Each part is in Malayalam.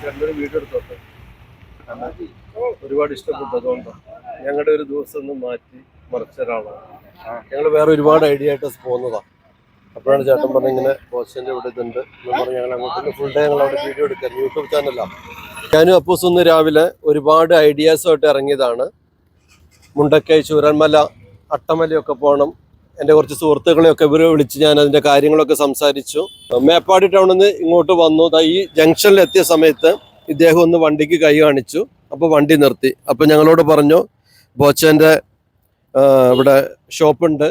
ചേട്ടനൊരു വീടെടുത്തോട്ടെ. ഒരുപാട് ഇഷ്ടപ്പെട്ടു അതുകൊണ്ടാണ് ഞങ്ങളുടെ ഒരു ദിവസം ഒന്ന് മാറ്റി മറിച്ച ഒരാളാണ്. ഞങ്ങൾ വേറെ ഒരുപാട് ഐഡിയ ആയിട്ട് പോകുന്നതാണ് അപ്പോഴാണ് ചേട്ടൻ പറഞ്ഞ ഇങ്ങനെ ബോസിന്റെ ഇവിടെ ഇതുണ്ട്. എന്ന് പറഞ്ഞ് ഞങ്ങൾ അങ്ങോട്ട് ഫുൾ ഡേ ഞങ്ങൾ അവിടെ വീഡിയോ എടുക്കാൻ യൂട്യൂബ് ചാനലാണ് ഞാനും അപ്പൂസ് ഒന്ന് രാവിലെ ഒരുപാട് ഐഡിയാസുമായിട്ട് ഇറങ്ങിയതാണ്. മുണ്ടക്കൈ ചൂരന്മല അട്ടമലയൊക്കെ പോകണം എന്റെ കുറച്ച് സുഹൃത്തുക്കളെയൊക്കെ ഇവരെ വിളിച്ച് ഞാൻ അതിന്റെ കാര്യങ്ങളൊക്കെ സംസാരിച്ചു. മേപ്പാടി ടൗണിൽ നിന്ന് ഇങ്ങോട്ട് വന്നു. ഈ ജംഗ്ഷനിൽ എത്തിയ സമയത്ത് ഇദ്ദേഹം ഒന്ന് വണ്ടിക്ക് കൈ കാണിച്ചു. അപ്പോൾ വണ്ടി നിർത്തി. അപ്പോൾ ഞങ്ങളോട് പറഞ്ഞു ബോച്ചേന്റെ ഇവിടെ ഷോപ്പുണ്ട്.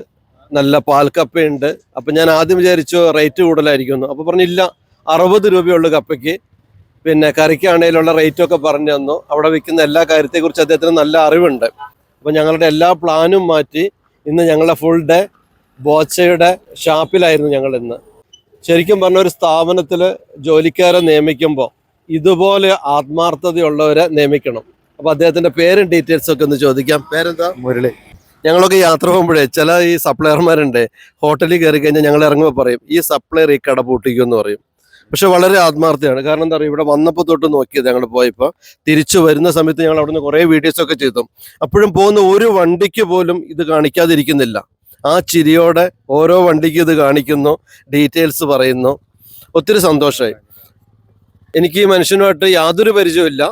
നല്ല പാൽക്കപ്പയുണ്ട്. അപ്പം ഞാൻ ആദ്യം വിചാരിച്ചു റേറ്റ് കൂടുതലായിരിക്കുമെന്ന്. അപ്പോൾ പറഞ്ഞില്ല അറുപത് രൂപയുള്ള കപ്പയ്ക്ക്. പിന്നെ കറിക്കാണേലുള്ള റേറ്റൊക്കെ പറഞ്ഞു തന്നു. അവിടെ വിൽക്കുന്ന എല്ലാ കാര്യത്തെക്കുറിച്ച് അദ്ദേഹത്തിന് നല്ല അറിവുണ്ട്. അപ്പോൾ ഞങ്ങളുടെ എല്ലാ പ്ലാനും മാറ്റി ഇന്ന് ഞങ്ങളുടെ ഫുൾ ഡേ ബോച്ചയുടെ ഷാപ്പിലായിരുന്നു ഞങ്ങൾ ഇന്ന്. ശരിക്കും പറഞ്ഞ ഒരു സ്ഥാപനത്തിൽ ജോലിക്കാരെ നിയമിക്കുമ്പോൾ ഇതുപോലെ ആത്മാർത്ഥതയുള്ളവരെ നിയമിക്കണം. അപ്പോൾ അദ്ദേഹത്തിന്റെ പേരും ഡീറ്റെയിൽസ് ഒക്കെ ഒന്ന് ചോദിക്കാം. പേരെന്താ? മുരളി. ഞങ്ങളൊക്കെ യാത്ര പോകുമ്പോഴേ ചില ഈ സപ്ലയർമാരുണ്ട് ഹോട്ടലിൽ കയറി കഴിഞ്ഞാൽ ഞങ്ങൾ ഇറങ്ങുമ്പോൾ പറയും ഈ സപ്ലയർ ഈ കട പൂട്ടിക്കും എന്ന് പറയും. പക്ഷെ വളരെ ആത്മാർത്ഥയാണ്. കാരണം എന്താ പറയുക ഇവിടെ വന്നപ്പോൾ തൊട്ട് നോക്കിയത് ഞങ്ങൾ പോയപ്പോൾ തിരിച്ചു വരുന്ന സമയത്ത് ഞങ്ങൾ അവിടുന്ന് കുറേ വീഡിയോസ് ഒക്കെ ചെയ്തു. അപ്പോഴും പോകുന്ന ഒരു വണ്ടിക്ക് പോലും ഇത് കാണിക്കാതിരിക്കുന്നില്ല. ആ ചിരിയോടെ ഓരോ വണ്ടിക്ക് ഇത് കാണിക്കുന്നു ഡീറ്റെയിൽസ് പറയുന്നു. ഒത്തിരി സന്തോഷമായി എനിക്ക് ഈ മനുഷ്യനുമായിട്ട് യാതൊരു പരിചയമില്ല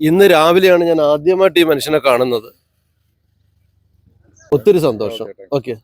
ഇന്ന് രാവിലെയാണ് ഞാൻ ആദ്യമായിട്ട് ഈ മനുഷ്യനെ കാണുന്നത്. ഒത്തിരി സന്തോഷം. ഓക്കെ.